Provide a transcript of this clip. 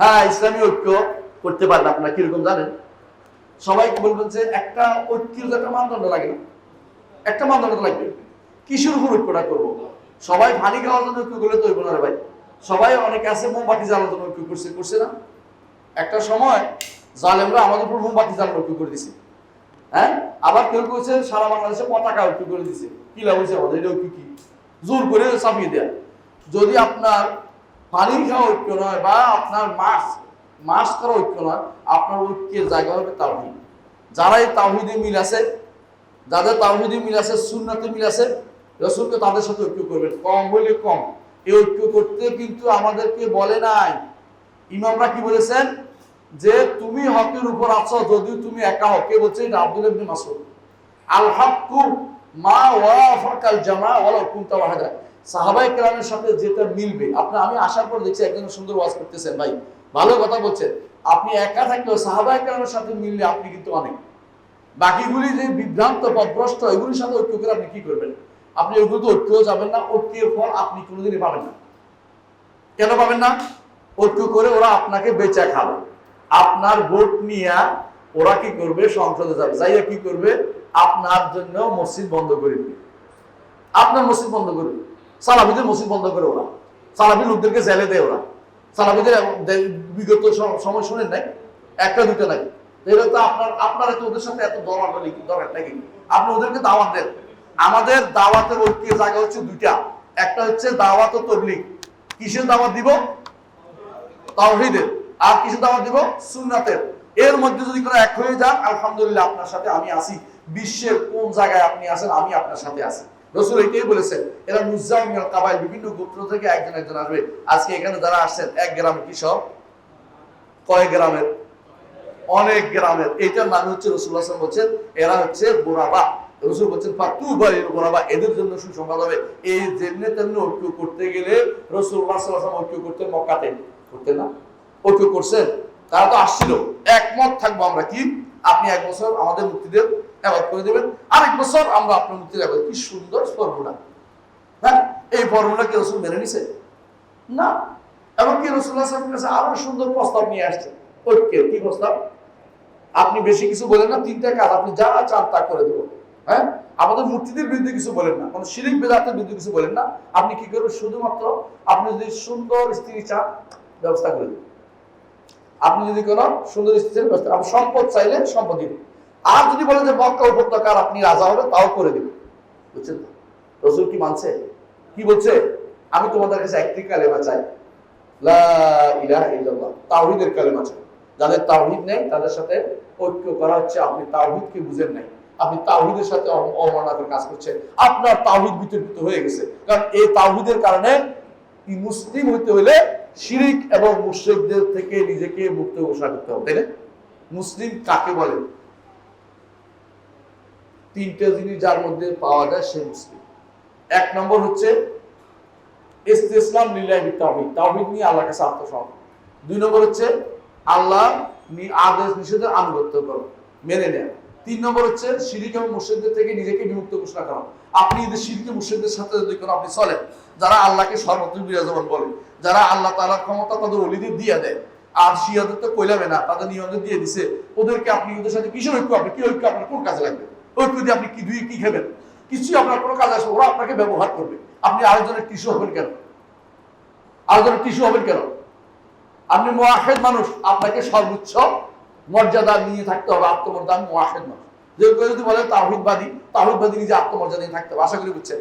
হ্যাঁ ইসলামী ঐক্য করতে পারেন আপনারা কীরকম জানেন? সবাই বলবেন যে একটা ঐক্যের একটা মানদণ্ড লাগে না? একটা মানদণ্ড লাগবে। কিসের উপর ঐক্যটা করব? সবাই পানি খাওয়ার জন্য ঐক্য করলে তো না ভাই। সবাই অনেকে আছে মোমবাতি জ্বালানোর জন্য ঐক্য করছে করছে না? একটা সময় জালেমরা আমাদের উপর মোমবাতি জ্বালানো ঐক্য করে দিছে। হ্যাঁ? আবার কেউ কেউ সারা বাংলাদেশে পতাকা ঐক্য করে দিছে। কি হয়েছে আমাদের? এটা ঐক্য কি? জোর করে চাপিয়ে দেয়া। যদি আপনার পানি খাওয়া ঐক্য নয় বা আপনার মাছ মাছ করা ঐক্য নয়, আপনার ঐক্যের জায়গা হবে তাওহিদ। যারা এই তাওহিদে মিল আছে, যাদের তাওহিদে মিল আছে, সুন্নাতে মিল আছে, রসুলকে তাদের সাথে ঐক্য করবেন। কম হইলে কম। এই ঐক্য করতে কিন্তু আমাদেরকে বলে নাই। ইমামরা কি বলেছেন? যে তুমি হকের উপর আছো, যদিও তুমি একা হকে। বলছে? এটা আব্দুল ইবনে মাসউদ। আল হাক্কু মা ওয়াফাকাল জামা ওয়ালাউ কুনতা ওয়াহাদা। সাহাবায়ে কেরামের সাথে যেটা মিলবে। আপনি, আমি আসার পর দেখছি একজন সুন্দর ওয়াজ করতেছেন, ভাই। ভালো কথা বলছেন। আপনি একা থাকলেও কেরামের সাথে মিললে আপনি কিন্তু অনেক। বাকিগুলি যে বিভ্রান্ত এগুলির সাথে ঐক্য করে আপনি কি করবেন? আপনি ঐক্যও যাবেন না, ঐক্যের ফল আপনি কোনোদিনই পাবেন না। কেন পাবেন না? ঐক্য করে ওরা আপনাকে বেচা খাবে। আপনার ভোট নিয়ে ওরা কি করবে? সংসদে যাবে। যাইয়া কি করবে? আপনার জন্য মসজিদ বন্ধ করে দিবে। আপনার মসজিদ বন্ধ করবে সালাফিদের মসজিদ বন্ধ করে ওরা। সালাফি লোকদেরকে জেলে দেয় ওরা। সালাফিদের বিগত সময় শুনেন নাই? একটা দুটো নাই? তো আপনার আপনারা তো ওদের সাথে এত নাকি? আপনি ওদেরকে দাওয়াত দেন। আমাদের দাওয়াতের জায়গা হচ্ছে দুইটা। একটা হচ্ছে দাওয়াত ও কিসের দাওয়াত দিব? তাওহীদের। আর কিছু দাওয়াত দিব? সুন্নাতের। এর মধ্যে যদি কোনো এক হয়ে যান, আলহামদুলিল্লাহ আপনার সাথে আমি আসি বিশ্বের কোন জায়গায় আপনি আসেন আমি আপনার সাথে আছি। রসুল এটাই বলেছেন, এরা কাবাইল, বিভিন্ন গোত্র থেকে একজন একজন আসবে। আজকে এখানে যারা আসছেন, এক কয় গ্রামের? অনেক গ্রামের। এইটার নাম হচ্ছে রসুল্লাহ সাল্লাম বলছেন, এরা হচ্ছে বোরাবা রসুল বলছেন, ফাতু বাড়ির বোরাবা এদের জন্য সুসংবাদ হবে। এই যেমনি তেমনি ঐক্য করতে গেলে রসুল্লাহ সাল্লাম ঐক্য করতে মক্কাতে। করতেন না। ঐক্য করছেন। তারা তো আসছিল। একমত থাকব আমরা কি? আপনি এক বছর আমাদের মুক্তিদের আবাদ করে দেবেন। আরেক বছর আমরা আপনার মুক্তির আবাদ কি সুন্দর ফর্মুলা। হ্যাঁ এই ফর্মুলা কি রসুল মেনে নিছে? না। এমনকি রসুল্লাহ সাল্লামের কাছে আরও সুন্দর প্রস্তাব নিয়ে আসছে। ঐক্যের কি? প্রস্তাব? আপনি বেশি কিছু বলেন না, তিনটা কাজ আপনি যা চান তা করে দেবো। হ্যাঁ আমাদের মূর্তিদের বিরুদ্ধে কিছু বলেন না। মানে শিরিক বেদাতের বিরুদ্ধে কিছু বলেন না। আপনি কি করবেন? শুধুমাত্র আপনি যদি সুন্দর স্ত্রী চান, ব্যবস্থা করে দেবেন আপনি যদি কোনো সুন্দর স্ত্রীর ব্যবস্থা আপনি সম্পদ চাইলে সম্পদ দিবেন। আর যদি বলেন যে মক্কা উপত্যকার আপনি রাজা হবেন, তাও করে দিবেন। বুঝছেন তো? রসুল কি মানছে? কি বলছে? আমি তোমাদের কাছে একটি কালেমা চাই। তাওহীদের কালেমা চাই। যাদের তাওহীদ নেই, তাদের সাথে ঐক্য করা হচ্ছে। আপনি তাওহীদকে বুঝেন নাই। আপনি তাওহীদের সাথে অ- কাজ করছেন। আপনার তাওহীদ বিতর্কিত হয়ে গেছে। কারণ এই তাওহীদের কারণে মুসলিম হইতে হলে শিরিক এবং মুশরিকদের থেকে নিজেকে মুক্ত ঘোষণা করতে হবে, তাই না? মুসলিম কাকে বলে? তিনটে জিনিস যার মধ্যে পাওয়া যায় সে মুসলিম। এক নম্বর হচ্ছে ইসলাম নিয়ে কাছে আত্মসমর্পণ। দুই নম্বর হচ্ছে আল্লাহ আদেশ নিষেধের আনুগত্য করো, মেনে নেওয়া তিন নম্বর হচ্ছে শিরিক এবং মুর্শিদদের থেকে নিজেকে বিমুক্ত ঘোষণা করা। আপনি এদের শিরকে মুর্শিদদের সাথে যদি কোনো আপনি চলেন, যারা আল্লাহকে সর্বত্র বিরাজমান বলে, যারা আল্লাহ তাআলার ক্ষমতা তাদের অলিদের দিয়ে দেয়, আর শিয়াদের তো কইলাবে না, তাদের নিয়মদের দিয়ে দিছে, ওদেরকে আপনি ওদের সাথে কিসের ঐক্য? আপনি কি ঐক্য? আপনার কোন কাজে লাগবে? আপনি কি কি খেবেন? কিছুই আপনার কোনো কাজ আসবে ওরা আপনাকে ব্যবহার করবে। আপনি আরেকজনের টিসু হবেন কেন? আরেকজনের টিসু হবেন কেন? আপনি মোয়াহেদ মানুষ, আপনাকে সর্বোচ্চ মর্যাদা নিয়ে থাকতে হবে, আত্মমর্যাদা মোয়াহেদ মানুষ। যদি বলে তাহিদবাদী তাহিদবাদী নিজে আত্মমর্যাদা নিয়ে থাকতে হবে। আশা করি বুঝছেন?